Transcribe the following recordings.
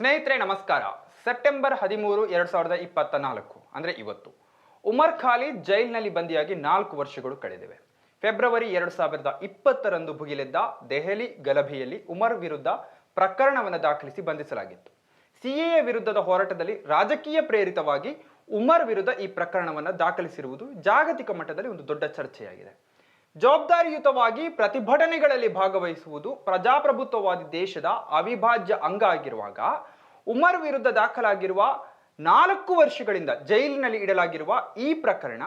ಸ್ನೇಹಿತರೆ, ನಮಸ್ಕಾರ. ಸೆಪ್ಟೆಂಬರ್ ಹದಿಮೂರು, ಎರಡ್ ಸಾವಿರದ ಇಪ್ಪತ್ತ ನಾಲ್ಕು ಅಂದ್ರೆ ಇವತ್ತು. ಉಮರ್ ಖಾಲಿ ಜೈಲಿನಲ್ಲಿ ಬಂದಿಯಾಗಿ ನಾಲ್ಕು ವರ್ಷಗಳು ಕಳೆದಿವೆ. ಫೆಬ್ರವರಿ ಎರಡು ಸಾವಿರದ ಇಪ್ಪತ್ತರಂದು ಭುಗಿಲೆದ್ದ ದೆಹಲಿ ಗಲಭೆಯಲ್ಲಿ ಉಮರ್ ವಿರುದ್ಧ ಪ್ರಕರಣವನ್ನು ದಾಖಲಿಸಿ ಬಂಧಿಸಲಾಗಿತ್ತು. ಸಿಎ ವಿರುದ್ಧದ ಹೋರಾಟದಲ್ಲಿ ರಾಜಕೀಯ ಪ್ರೇರಿತವಾಗಿ ಉಮರ್ ವಿರುದ್ಧ ಈ ಪ್ರಕರಣವನ್ನು ದಾಖಲಿಸಿರುವುದು ಜಾಗತಿಕ ಮಟ್ಟದಲ್ಲಿ ಒಂದು ದೊಡ್ಡ ಚರ್ಚೆಯಾಗಿದೆ. ಜವಾಬ್ದಾರಿಯುತವಾಗಿ ಪ್ರತಿಭಟನೆಗಳಲ್ಲಿ ಭಾಗವಹಿಸುವುದು ಪ್ರಜಾಪ್ರಭುತ್ವವಾದಿ ದೇಶದ ಅವಿಭಾಜ್ಯ ಅಂಗ ಆಗಿರುವಾಗ, ಉಮರ್ ವಿರುದ್ಧ ದಾಖಲಾಗಿರುವ ನಾಲ್ಕು ವರ್ಷಗಳಿಂದ ಜೈಲಿನಲ್ಲಿ ಇಡಲಾಗಿರುವ ಈ ಪ್ರಕರಣ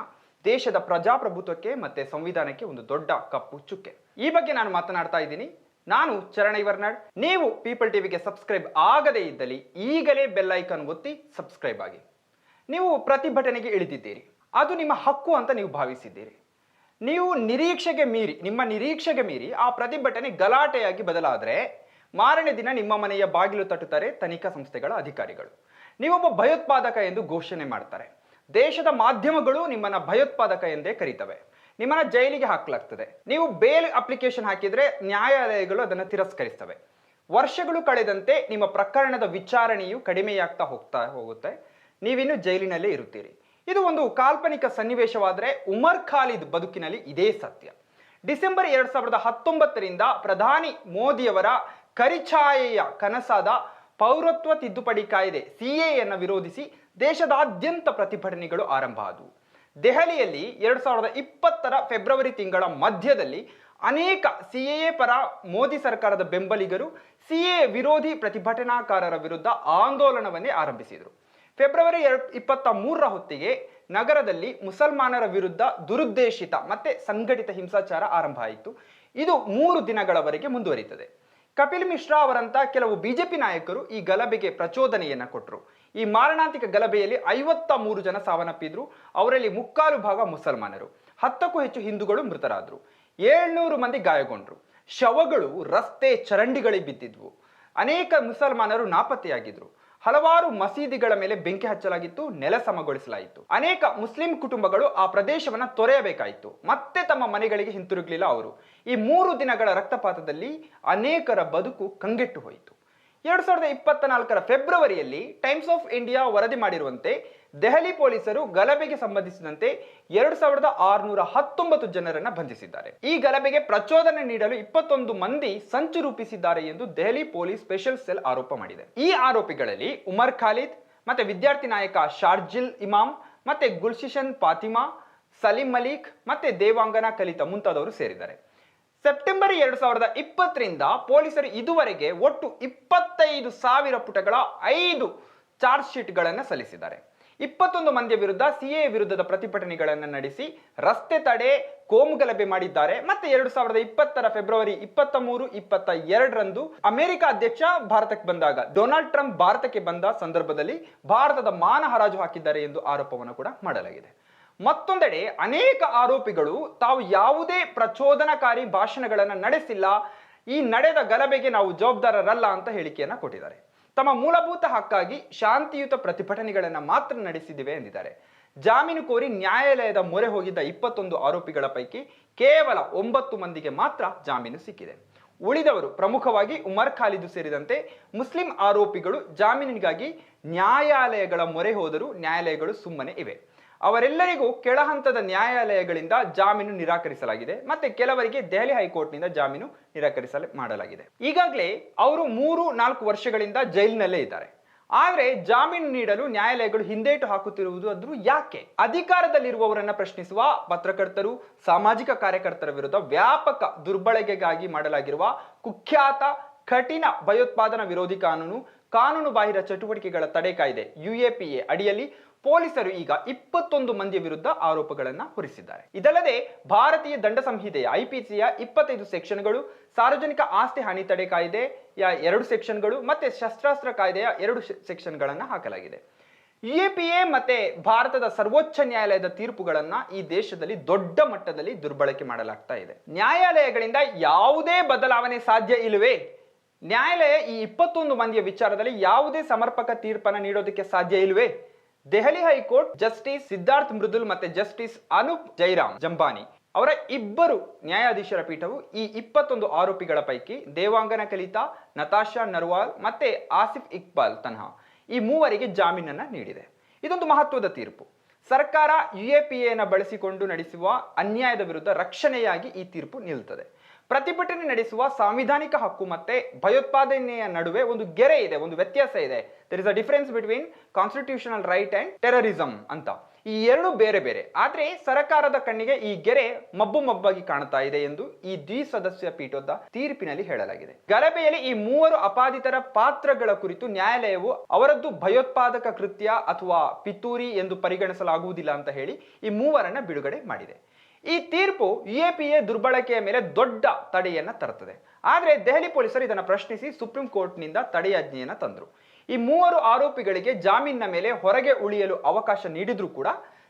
ದೇಶದ ಪ್ರಜಾಪ್ರಭುತ್ವಕ್ಕೆ ಮತ್ತೆ ಸಂವಿಧಾನಕ್ಕೆ ಒಂದು ದೊಡ್ಡ ಕಪ್ಪು ಚುಕ್ಕೆ. ಈ ಬಗ್ಗೆ ನಾನು ಮಾತನಾಡ್ತಾ ಇದ್ದೀನಿ. ನಾನು ಚರಣ್ ವರ್ನಾಡ್ ನೀವು ಪೀಪಲ್ ಟಿವಿಗೆ ಸಬ್ಸ್ಕ್ರೈಬ್ ಆಗದೇ ಇದ್ದಲ್ಲಿ ಈಗಲೇ ಬೆಲ್ ಐಕಾನ್ ಒತ್ತಿ ಸಬ್ಸ್ಕ್ರೈಬ್ ಆಗಿ. ನೀವು ಪ್ರತಿಭಟನೆಗೆ ಇಳಿದಿದ್ದೀರಿ. ಅದು ನಿಮ್ಮ ಹಕ್ಕು ಅಂತ ನೀವು ಭಾವಿಸಿದ್ದೀರಿ. ನೀವು ನಿರೀಕ್ಷೆಗೆ ಮೀರಿ, ನಿಮ್ಮ ನಿರೀಕ್ಷೆಗೆ ಮೀರಿ ಆ ಪ್ರತಿಭಟನೆ ಗಲಾಟೆಯಾಗಿ ಬದಲಾದರೆ ಮಾರನೇ ದಿನ ನಿಮ್ಮ ಮನೆಯ ಬಾಗಿಲು ತಟ್ಟುತ್ತಾರೆ ತನಿಖಾ ಸಂಸ್ಥೆಗಳ ಅಧಿಕಾರಿಗಳು. ನೀವೊಬ್ಬ ಭಯೋತ್ಪಾದಕ ಎಂದು ಘೋಷಣೆ ಮಾಡ್ತಾರೆ. ದೇಶದ ಮಾಧ್ಯಮಗಳು ನಿಮ್ಮನ್ನ ಭಯೋತ್ಪಾದಕ ಎಂದೇ ಕರೀತವೆ. ನಿಮ್ಮನ್ನ ಜೈಲಿಗೆ ಹಾಕಲಾಗ್ತದೆ. ನೀವು ಬೇಲ್ ಅಪ್ಲಿಕೇಶನ್ ಹಾಕಿದ್ರೆ ನ್ಯಾಯಾಲಯಗಳು ಅದನ್ನು ತಿರಸ್ಕರಿಸ್ತವೆ. ವರ್ಷಗಳು ಕಳೆದಂತೆ ನಿಮ್ಮ ಪ್ರಕರಣದ ವಿಚಾರಣೆಯು ಕಡಿಮೆಯಾಗ್ತಾ ಹೋಗ್ತಾ ಹೋಗುತ್ತೆ. ನೀವಿನ್ನು ಜೈಲಿನಲ್ಲೇ ಇರುತ್ತೀರಿ. ಇದು ಒಂದು ಕಾಲ್ಪನಿಕ ಸನ್ನಿವೇಶವಾದರೆ ಉಮರ್ ಖಾಲಿದ್ ಬದುಕಿನಲ್ಲಿ ಇದೇ ಸತ್ಯ. ಡಿಸೆಂಬರ್ ಎರಡ್ ಸಾವಿರದ ಹತ್ತೊಂಬತ್ತರಿಂದ ಪ್ರಧಾನಿ ಮೋದಿಯವರ ಕರಿಛಾಯೆಯ ಕನಸಾದ ಪೌರತ್ವ ತಿದ್ದುಪಡಿ ಕಾಯ್ದೆ ಸಿಎಯನ್ನು ವಿರೋಧಿಸಿ ದೇಶದಾದ್ಯಂತ ಪ್ರತಿಭಟನೆಗಳು ಆರಂಭ ಆದವು. ದೆಹಲಿಯಲ್ಲಿ ಎರಡು ಸಾವಿರದ ಇಪ್ಪತ್ತರ ಫೆಬ್ರವರಿ ತಿಂಗಳ ಮಧ್ಯದಲ್ಲಿ ಅನೇಕ ಸಿಎಎ ಪರ ಮೋದಿ ಸರ್ಕಾರದ ಬೆಂಬಲಿಗರು ಸಿಎ ವಿರೋಧಿ ಪ್ರತಿಭಟನಾಕಾರರ ವಿರುದ್ಧ ಆಂದೋಲನವನ್ನೇ ಆರಂಭಿಸಿದರು. ಫೆಬ್ರವರಿ ಎರಡ್, ಇಪ್ಪತ್ತ ಮೂರರ ಹೊತ್ತಿಗೆ ನಗರದಲ್ಲಿ ಮುಸಲ್ಮಾನರ ವಿರುದ್ಧ ದುರುದ್ದೇಶಿತ ಮತ್ತೆ ಸಂಘಟಿತ ಹಿಂಸಾಚಾರ ಆರಂಭ ಆಯಿತು. ಇದು ಮೂರು ದಿನಗಳವರೆಗೆ ಮುಂದುವರಿತದೆ ಕಪಿಲ್ ಮಿಶ್ರಾ ಅವರಂತ ಕೆಲವು ಬಿಜೆಪಿ ನಾಯಕರು ಈ ಗಲಭೆಗೆ ಪ್ರಚೋದನೆಯನ್ನ ಕೊಟ್ಟರು ಈ ಮಾರಣಾಂತಿಕ ಗಲಭೆಯಲ್ಲಿ ಐವತ್ತ ಮೂರು ಜನ ಸಾವನ್ನಪ್ಪಿದ್ರು. ಅವರಲ್ಲಿ ಮುಕ್ಕಾಲು ಭಾಗ ಮುಸಲ್ಮಾನರು. ಹತ್ತಕ್ಕೂ ಹೆಚ್ಚು ಹಿಂದೂಗಳು ಮೃತರಾದರು. ಏಳ್ನೂರು ಮಂದಿ ಗಾಯಗೊಂಡ್ರು. ಶವಗಳು ರಸ್ತೆ ಚರಂಡಿಗಳಿಗೆ ಬಿದ್ದಿದ್ವು. ಅನೇಕ ಮುಸಲ್ಮಾನರು ನಾಪತ್ತೆಯಾಗಿದ್ರು. ಹಲವಾರು ಮಸೀದಿಗಳ ಮೇಲೆ ಬೆಂಕಿ ಹಚ್ಚಲಾಗಿತ್ತು, ನೆಲ ಸಮಗೊಳಿಸಲಾಯಿತು. ಅನೇಕ ಮುಸ್ಲಿಂ ಕುಟುಂಬಗಳು ಆ ಪ್ರದೇಶವನ್ನ ತೊರೆಯಬೇಕಾಯಿತು. ಮತ್ತೆ ತಮ್ಮ ಮನೆಗಳಿಗೆ ಹಿಂತಿರುಗಲಿಲ್ಲ ಅವರು. ಈ ಮೂರು ದಿನಗಳ ರಕ್ತಪಾತದಲ್ಲಿ ಅನೇಕರ ಬದುಕು ಕಂಗೆಟ್ಟು ಹೋಯಿತು. ಎರಡ್ ಸಾವಿರದ ಇಪ್ಪತ್ತ ನಾಲ್ಕರ ಫೆಬ್ರವರಿಯಲ್ಲಿ ಟೈಮ್ಸ್ ಆಫ್ ಇಂಡಿಯಾ ವರದಿ ಮಾಡಿರುವಂತೆ ದೆಹಲಿ ಪೊಲೀಸರು ಗಲಭೆಗೆ ಸಂಬಂಧಿಸಿದಂತೆ ಎರಡು ಸಾವಿರದ ಆರುನೂರ ಹತ್ತೊಂಬತ್ತು ಜನರನ್ನ ಬಂಧಿಸಿದ್ದಾರೆ. ಈ ಗಲಭೆಗೆ ಪ್ರಚೋದನೆ ನೀಡಲು ಇಪ್ಪತ್ತೊಂದು ಮಂದಿ ಸಂಚು ರೂಪಿಸಿದ್ದಾರೆ ಎಂದು ದೆಹಲಿ ಪೊಲೀಸ್ ಸ್ಪೆಷಲ್ ಸೆಲ್ ಆರೋಪ ಮಾಡಿದೆ. ಈ ಆರೋಪಿಗಳಲ್ಲಿ ಉಮರ್ ಖಾಲಿದ್, ಮತ್ತೆ ವಿದ್ಯಾರ್ಥಿ ನಾಯಕ ಶಾರ್ಜಿಲ್ ಇಮಾಮ್, ಮತ್ತೆ ಗುಲ್ಶಿಶನ್ ಫಾತಿಮಾ, ಸಲೀಂ ಮಲೀಕ್, ಮತ್ತೆ ದೇವಾಂಗನ ಕಲಿತ ಮುಂತಾದವರು ಸೇರಿದ್ದಾರೆ. ಸೆಪ್ಟೆಂಬರ್ ಎರಡು ಸಾವಿರದ ಇಪ್ಪತ್ತರಿಂದ ಪೊಲೀಸರು ಇದುವರೆಗೆ ಒಟ್ಟು ಇಪ್ಪತ್ತೈದು ಸಾವಿರ ಪುಟಗಳ ಐದು ಚಾರ್ಜ್ ಶೀಟ್ಗಳನ್ನು ಸಲ್ಲಿಸಿದ್ದಾರೆ. ಇಪ್ಪತ್ತೊಂದು ಮಂದಿಯ ವಿರುದ್ಧ ಸಿಎ ವಿರುದ್ಧದ ಪ್ರತಿಭಟನೆಗಳನ್ನು ನಡೆಸಿ ರಸ್ತೆ ತಡೆ, ಕೋಮು ಗಲಭೆ ಮಾಡಿದ್ದಾರೆ. ಮತ್ತೆ ಎರಡು ಸಾವಿರದ ಇಪ್ಪತ್ತರ ಫೆಬ್ರವರಿ ಇಪ್ಪತ್ತ ಮೂರು ಇಪ್ಪತ್ತ ಎರಡರಂದು ಅಮೆರಿಕ ಅಧ್ಯಕ್ಷ ಭಾರತಕ್ಕೆ ಬಂದಾಗ, ಡೊನಾಲ್ಡ್ ಟ್ರಂಪ್ ಭಾರತಕ್ಕೆ ಬಂದ ಸಂದರ್ಭದಲ್ಲಿ ಭಾರತದ ಮಾನ ಹರಾಜು ಹಾಕಿದ್ದಾರೆ ಎಂದು ಆರೋಪವನ್ನು ಕೂಡ ಮಾಡಲಾಗಿದೆ. ಮತ್ತೊಂದೆಡೆ ಅನೇಕ ಆರೋಪಿಗಳು ತಾವು ಯಾವುದೇ ಪ್ರಚೋದನಕಾರಿ ಭಾಷಣಗಳನ್ನು ನಡೆಸಿಲ್ಲ. ಈ ನಡೆದ ಗಲಭೆಗೆ ನಾವು ಜವಾಬ್ದಾರರಲ್ಲ ಅಂತ ಹೇಳಿಕೆಯನ್ನು ಕೊಟ್ಟಿದ್ದಾರೆ. ತಮ್ಮ ಮೂಲಭೂತ ಹಕ್ಕಾಗಿ ಶಾಂತಿಯುತ ಪ್ರತಿಭಟನೆಗಳನ್ನು ಮಾತ್ರ ನಡೆಸಿದಿವೆ ಎಂದಿದ್ದಾರೆ. ಜಾಮೀನು ಕೋರಿ ನ್ಯಾಯಾಲಯದ ಮೊರೆ ಹೋಗಿದ್ದ ಇಪ್ಪತ್ತೊಂದು ಆರೋಪಿಗಳ ಪೈಕಿ ಕೇವಲ ಒಂಬತ್ತು ಮಂದಿಗೆ ಮಾತ್ರ ಜಾಮೀನು ಸಿಕ್ಕಿದೆ. ಉಳಿದವರು ಪ್ರಮುಖವಾಗಿ ಉಮರ್ ಖಾಲಿದು ಸೇರಿದಂತೆ ಮುಸ್ಲಿಂ ಆರೋಪಿಗಳು ಜಾಮೀನಿಗಾಗಿ ನ್ಯಾಯಾಲಯಗಳ ಮೊರೆ ಹೋದರೂ ನ್ಯಾಯಾಲಯಗಳು ಸುಮ್ಮನೆ ಇವೆ. ಅವರೆಲ್ಲರಿಗೂ ಕೆಳಹಂತದ ನ್ಯಾಯಾಲಯಗಳಿಂದ ಜಾಮೀನು ನಿರಾಕರಿಸಲಾಗಿದೆ. ಮತ್ತೆ ಕೆಲವರಿಗೆ ದೆಹಲಿ ಹೈಕೋರ್ಟ್ನಿಂದ ಜಾಮೀನು ನಿರಾಕರಿಸಲು, ಮಾಡಲಾಗಿದೆ. ಈಗಾಗಲೇ ಅವರು ಮೂರು, ನಾಲ್ಕು ವರ್ಷಗಳಿಂದ ಜೈಲಿನಲ್ಲೇ ಇದ್ದಾರೆ. ಆದರೆ ಜಾಮೀನು ನೀಡಲು ನ್ಯಾಯಾಲಯಗಳು ಹಿಂದೇಟು ಹಾಕುತ್ತಿರುವುದು ಅದ್ರು ಯಾಕೆ? ಅಧಿಕಾರದಲ್ಲಿರುವವರನ್ನ ಪ್ರಶ್ನಿಸುವ ಪತ್ರಕರ್ತರು, ಸಾಮಾಜಿಕ ಕಾರ್ಯಕರ್ತರ ವಿರುದ್ಧ ವ್ಯಾಪಕ ದುರ್ಬಳಕೆಗಾಗಿ ಮಾಡಲಾಗಿರುವ ಕುಖ್ಯಾತ, ಕಠಿಣ ಭಯೋತ್ಪಾದನಾ ವಿರೋಧಿ ಕಾನೂನು ಕಾನೂನು ಬಾಹಿರ ಚಟುವಟಿಕೆಗಳ ತಡೆ ಕಾಯ್ದೆ ಯುಎಪಿಎ ಅಡಿಯಲ್ಲಿ ಪೊಲೀಸರು ಈಗ ಇಪ್ಪತ್ತೊಂದು ಮಂದಿಯ ವಿರುದ್ಧ ಆರೋಪಗಳನ್ನು ಹೊರಿಸಿದ್ದಾರೆ. ಇದಲ್ಲದೆ ಭಾರತೀಯ ದಂಡ ಸಂಹಿತೆಯ ಐಪಿಸಿಯ ಇಪ್ಪತ್ತೈದು ಸೆಕ್ಷನ್ಗಳು, ಸಾರ್ವಜನಿಕ ಆಸ್ತಿ ಹಾನಿ ತಡೆ ಕಾಯ್ದೆಯ ಎರಡು ಸೆಕ್ಷನ್ಗಳು ಮತ್ತೆ ಶಸ್ತ್ರಾಸ್ತ್ರ ಕಾಯ್ದೆಯ ಎರಡು ಸೆಕ್ಷನ್ಗಳನ್ನು ಹಾಕಲಾಗಿದೆ. ಯುಎಪಿಎ ಮತ್ತೆ ಭಾರತದ ಸರ್ವೋಚ್ಚ ನ್ಯಾಯಾಲಯದ ತೀರ್ಪುಗಳನ್ನ ಈ ದೇಶದಲ್ಲಿ ದೊಡ್ಡ ಮಟ್ಟದಲ್ಲಿ ದುರ್ಬಳಕೆ ಮಾಡಲಾಗ್ತಾ ಇದೆ. ನ್ಯಾಯಾಲಯಗಳಿಂದ ಯಾವುದೇ ಬದಲಾವಣೆ ಸಾಧ್ಯ ಇಲ್ಲವೇ? ನ್ಯಾಯಾಲಯ ಈ ಇಪ್ಪತ್ತೊಂದು ಮಂದಿಯ ವಿಚಾರದಲ್ಲಿ ಯಾವುದೇ ಸಮರ್ಪಕ ತೀರ್ಪನ್ನು ನೀಡೋದಕ್ಕೆ ಸಾಧ್ಯ ಇಲ್ವೇ Delhi high court justice Siddharth Mridul ಮತ್ತೆ ಜಸ್ಟಿಸ್ ಅನೂಪ್ ಜೈರಾಮ್ ಜಂಬಾನಿ ಅವರ ಇಬ್ಬರು ನ್ಯಾಯಾಧೀಶರ ಪೀಠವು ಈ ಇಪ್ಪತ್ತೊಂದು ಆರೋಪಿಗಳ ಪೈಕಿ ದೇವಾಂಗನ ಕಲಿತಾ, ನತಾಶಾ ನರ್ವಾಲ್ ಮತ್ತೆ ಆಸಿಫ್ ಇಕ್ಬಾಲ್ ತನ್ಹಾ ಈ ಮೂವರಿಗೆ ಜಾಮೀನನ್ನ ನೀಡಿದೆ. ಇದೊಂದು ಮಹತ್ವದ ತೀರ್ಪು. ಸರ್ಕಾರ ಯುಎಪಿಎನ ಬಳಸಿಕೊಂಡು ನಡೆಸುವ ಅನ್ಯಾಯದ ವಿರುದ್ಧ ರಕ್ಷಣೆಯಾಗಿ ಈ ತೀರ್ಪು ನಿಲ್ತದೆ. ಪ್ರತಿಭಟನೆ ನಡೆಸುವ ಸಾಂವಿಧಾನಿಕ ಹಕ್ಕು ಮತ್ತೆ ಭಯೋತ್ಪಾದನೆಯ ನಡುವೆ ಒಂದು ಗೆರೆ ಇದೆ, ಒಂದು ವ್ಯತ್ಯಾಸ ಇದೆ. There is a difference between constitutional right and terrorism ಅಂತ. ಈ ಎರಡು ಬೇರೆ ಬೇರೆ. ಆದ್ರೆ ಸರ್ಕಾರದ ಕಣ್ಣಿಗೆ ಈ ಗೆರೆ ಮಬ್ಬು ಮಬ್ಬಾಗಿ ಕಾಣ್ತಾ ಇದೆ ಎಂದು ಈ ದ್ವಿಸದಸ್ಯ ಪೀಠದ ತೀರ್ಪಿನಲ್ಲಿ ಹೇಳಲಾಗಿದೆ. ಗಲಭೆಯಲ್ಲಿ ಈ ಮೂವರು ಅಪಾದಿತರ ಪಾತ್ರಗಳ ಕುರಿತು ನ್ಯಾಯಾಲಯವು ಅವರದ್ದು ಭಯೋತ್ಪಾದಕ ಕೃತ್ಯ ಅಥವಾ ಪಿತೂರಿ ಎಂದು ಪರಿಗಣಿಸಲಾಗುವುದಿಲ್ಲ ಅಂತ ಹೇಳಿ ಈ ಮೂವರನ್ನ ಬಿಡುಗಡೆ ಮಾಡಿದೆ. ಈ ತೀರ್ಪು ಯುಎಪಿಎ ದುರ್ಬಳಕೆಯ ಮೇಲೆ ದೊಡ್ಡ ತಡೆಯನ್ನ ತರುತ್ತದೆ. ಆದರೆ ದೆಹಲಿ ಪೊಲೀಸರು ಇದನ್ನು ಪ್ರಶ್ನಿಸಿ ಸುಪ್ರೀಂ ಕೋರ್ಟ್ನಿಂದ ತಡೆಯಾಜ್ಞೆಯನ್ನು ತಂದರು. ಈ ಮೂವರು ಆರೋಪಿಗಳಿಗೆ ಜಾಮೀನಿನ ಮೇಲೆ ಹೊರಗೆ ಉಳಿಯಲು ಅವಕಾಶ ನೀಡಿದ್ರೂ ಕೂಡ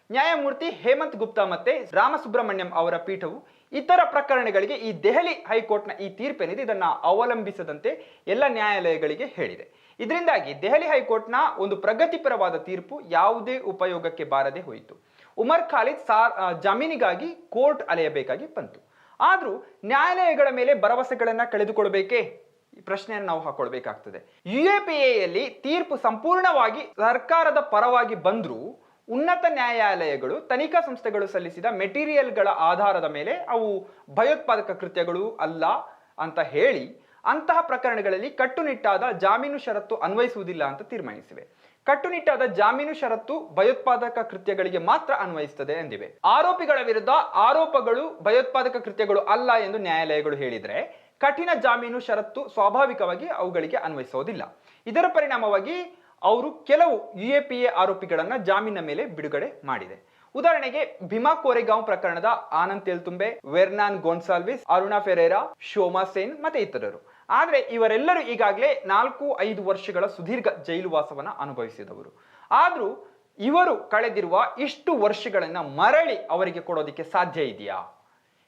ನ್ಯಾಯಮೂರ್ತಿ ಹೇಮಂತ್ ಗುಪ್ತಾ ಮತ್ತೆ ರಾಮಸುಬ್ರಹ್ಮಣ್ಯಂ ಅವರ ಪೀಠವು ಇತರ ಪ್ರಕರಣಗಳಿಗೆ ಈ ದೆಹಲಿ ಹೈಕೋರ್ಟ್ನ ಈ ತೀರ್ಪೇನಿದೆ ಇದನ್ನು ಅವಲಂಬಿಸದಂತೆ ಎಲ್ಲ ನ್ಯಾಯಾಲಯಗಳಿಗೆ ಹೇಳಿದೆ. ಇದರಿಂದಾಗಿ ದೆಹಲಿ ಹೈಕೋರ್ಟ್ನ ಒಂದು ಪ್ರಗತಿಪರವಾದ ತೀರ್ಪು ಯಾವುದೇ ಉಪಯೋಗಕ್ಕೆ ಬಾರದೆ ಹೋಯಿತು. ಉಮರ್ ಖಾಲಿದ್ ಸಾರ್ ಜಾಮೀನಿಗಾಗಿ ಕೋರ್ಟ್ ಅಲೆಯಬೇಕಾಗಿ ಬಂತು. ಆದ್ರೂ ನ್ಯಾಯಾಲಯಗಳ ಮೇಲೆ ಭರವಸೆಗಳನ್ನ ಕಳೆದುಕೊಳ್ಬೇಕೇ? ಈ ಪ್ರಶ್ನೆಯನ್ನು ನಾವು ಹಾಕೊಳ್ಬೇಕಾಗ್ತದೆ. ಯುಎಪಿಎಯಲ್ಲಿ ತೀರ್ಪು ಸಂಪೂರ್ಣವಾಗಿ ಸರ್ಕಾರದ ಪರವಾಗಿ ಬಂದ್ರೂ ಉನ್ನತ ನ್ಯಾಯಾಲಯಗಳು, ತನಿಖಾ ಸಂಸ್ಥೆಗಳು ಸಲ್ಲಿಸಿದ ಮೆಟೀರಿಯಲ್ಗಳ ಆಧಾರದ ಮೇಲೆ ಅವು ಭಯೋತ್ಪಾದಕ ಕೃತ್ಯಗಳು ಅಲ್ಲ ಅಂತ ಹೇಳಿ ಅಂತಹ ಪ್ರಕರಣಗಳಲ್ಲಿ ಕಟ್ಟುನಿಟ್ಟಾದ ಜಾಮೀನು ಷರತ್ತು ಅನ್ವಯಿಸುವುದಿಲ್ಲ ಅಂತ ತೀರ್ಮಾನಿಸಿವೆ. ಕಟ್ಟುನಿಟ್ಟಾದ ಜಾಮೀನು ಷರತ್ತು ಭಯೋತ್ಪಾದಕ ಕೃತ್ಯಗಳಿಗೆ ಮಾತ್ರ ಅನ್ವಯಿಸುತ್ತದೆ ಎಂದಿವೆ. ಆರೋಪಿಗಳ ವಿರುದ್ಧ ಆರೋಪಗಳು ಭಯೋತ್ಪಾದಕ ಕೃತ್ಯಗಳು ಅಲ್ಲ ಎಂದು ನ್ಯಾಯಾಲಯಗಳು ಹೇಳಿದರೆ ಕಠಿಣ ಜಾಮೀನು ಷರತ್ತು ಸ್ವಾಭಾವಿಕವಾಗಿ ಅವುಗಳಿಗೆ ಅನ್ವಯಿಸುವುದಿಲ್ಲ. ಇದರ ಪರಿಣಾಮವಾಗಿ ಅವರು ಕೆಲವು ಯುಎಪಿಎ ಆರೋಪಿಗಳನ್ನ ಜಾಮೀನಿನ ಮೇಲೆ ಬಿಡುಗಡೆ ಮಾಡಿದೆ. ಉದಾಹರಣೆಗೆ ಭೀಮಾ ಕೋರೆಗಾಂವ್ ಪ್ರಕರಣದ ಆನಂದ್ ತೇಲ್ತುಂಬೆ, ವೆರ್ನಾನ್ ಗೋನ್ಸಾಲ್ವಿಸ್, ಅರುಣಾ ಫೆರೇರಾ, ಶೋಮಾ ಸೇನ್ ಮತ್ತೆ ಇತರರು. ಆದ್ರೆ ಇವರೆಲ್ಲರೂ ಈಗಾಗಲೇ ನಾಲ್ಕು, ಐದು ವರ್ಷಗಳ ಸುದೀರ್ಘ ಜೈಲುವಾಸವನ್ನು ಅನುಭವಿಸಿದವರು. ಆದರೂ ಇವರು ಕಳೆದಿರುವ ಇಷ್ಟು ವರ್ಷಗಳನ್ನು ಮರಳಿ ಅವರಿಗೆ ಕೊಡೋದಕ್ಕೆ ಸಾಧ್ಯ ಇದೆಯಾ?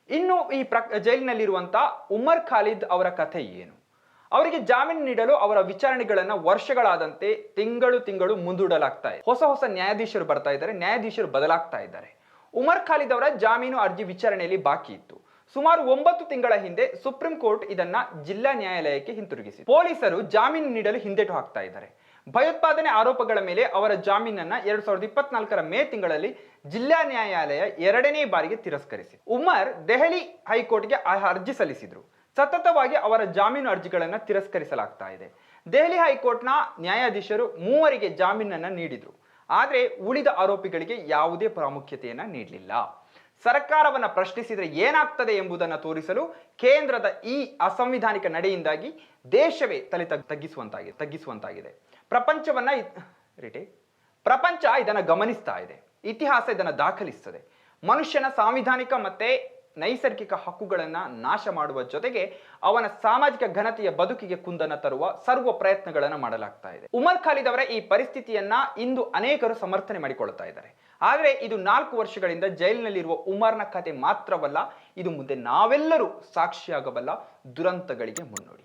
ಇನ್ನು ಈ ಪ್ರ ಜೈಲಿನಲ್ಲಿರುವಂಥ ಉಮರ್ ಖಾಲಿದ್ ಅವರ ಕಥೆ ಏನು? ಅವರಿಗೆ ಜಾಮೀನು ನೀಡಲು ಅವರ ವಿಚಾರಣೆಗಳನ್ನು ವರ್ಷಗಳಾದಂತೆ ತಿಂಗಳು ತಿಂಗಳು ಮುಂದೂಡಲಾಗ್ತಾ ಇದೆ. ಹೊಸ ಹೊಸ ನ್ಯಾಯಾಧೀಶರು ಬರ್ತಾ ಇದ್ದಾರೆ, ನ್ಯಾಯಾಧೀಶರು ಬದಲಾಗ್ತಾ ಇದ್ದಾರೆ. ಉಮರ್ ಖಾಲಿದ್ ಅವರ ಜಾಮೀನು ಅರ್ಜಿ ವಿಚಾರಣೆಯಲ್ಲಿ ಬಾಕಿ ಇತ್ತು. ಸುಮಾರು ಒಂಬತ್ತು ತಿಂಗಳ ಹಿಂದೆ ಸುಪ್ರೀಂ ಕೋರ್ಟ್ ಇದನ್ನ ಜಿಲ್ಲಾ ನ್ಯಾಯಾಲಯಕ್ಕೆ ಹಿಂತಿರುಗಿಸಿ. ಪೊಲೀಸರು ಜಾಮೀನು ನೀಡಲು ಹಿಂದೇಟು ಹಾಕ್ತಾ ಇದ್ದಾರೆ. ಭಯೋತ್ಪಾದನೆ ಆರೋಪಗಳ ಮೇಲೆ ಅವರ ಜಾಮೀನನ್ನ ಎರಡ್ ಸಾವಿರದ ಇಪ್ಪತ್ನಾಲ್ಕರ ಮೇ ತಿಂಗಳಲ್ಲಿ ಜಿಲ್ಲಾ ನ್ಯಾಯಾಲಯ ಎರಡನೇ ಬಾರಿಗೆ ತಿರಸ್ಕರಿಸಿ. ಉಮರ್ ದೆಹಲಿ ಹೈಕೋರ್ಟ್ಗೆ ಅರ್ಜಿ ಸಲ್ಲಿಸಿದ್ರು. ಸತತವಾಗಿ ಅವರ ಜಾಮೀನು ಅರ್ಜಿಗಳನ್ನು ತಿರಸ್ಕರಿಸಲಾಗ್ತಾ ಇದೆ. ದೆಹಲಿ ಹೈಕೋರ್ಟ್ನ ನ್ಯಾಯಾಧೀಶರು ಮೂವರಿಗೆ ಜಾಮೀನನ್ನ ನೀಡಿದ್ರು. ಆದರೆ ಉಳಿದ ಆರೋಪಿಗಳಿಗೆ ಯಾವುದೇ ಪ್ರಾಮುಖ್ಯತೆಯನ್ನ ನೀಡಲಿಲ್ಲ. ಸರ್ಕಾರವನ್ನ ಪ್ರಶ್ನಿಸಿದರೆ ಏನಾಗ್ತದೆ ಎಂಬುದನ್ನು ತೋರಿಸಲು ಕೇಂದ್ರದ ಈ ಅಸಂವಿಧಾನಿಕ ನಡೆಯಿಂದಾಗಿ ದೇಶವೇ ತಲೆ ತಗ್ ತಗ್ಗಿಸುವಂತಾಗಿದೆ ತಗ್ಗಿಸುವಂತಾಗಿದೆ ಪ್ರಪಂಚವನ್ನ ರೀಟಿ. ಪ್ರಪಂಚ ಇದನ್ನು ಗಮನಿಸ್ತಾ ಇದೆ ಇತಿಹಾಸ ಇದನ್ನು ದಾಖಲಿಸ್ತದೆ ಮನುಷ್ಯನ ಸಾಂವಿಧಾನಿಕ ಮತ್ತೆ ನೈಸರ್ಗಿಕ ಹಕ್ಕುಗಳನ್ನ ನಾಶ ಮಾಡುವ ಜೊತೆಗೆ ಅವನ ಸಾಮಾಜಿಕ ಘನತೆಯ ಬದುಕಿಗೆ ಕುಂದನ ತರುವ ಸರ್ವ ಪ್ರಯತ್ನಗಳನ್ನ ಮಾಡಲಾಗ್ತಾ ಇದೆ. ಉಮರ್ ಖಾಲಿದ್ ಅವರ ಈ ಪರಿಸ್ಥಿತಿಯನ್ನ ಇಂದು ಅನೇಕರು ಸಮರ್ಥನೆ ಮಾಡಿಕೊಳ್ತಾ ಇದ್ದಾರೆ. ಆದರೆ ಇದು ನಾಲ್ಕು ವರ್ಷಗಳಿಂದ ಜೈಲಿನಲ್ಲಿರುವ ಉಮರ್ನ ಕತೆ ಮಾತ್ರವಲ್ಲ, ಇದು ಮುಂದೆ ನಾವೆಲ್ಲರೂ ಸಾಕ್ಷಿಯಾಗಬಲ್ಲ ದುರಂತಗಳಿಗೆ ಮುನ್ನುಡಿ.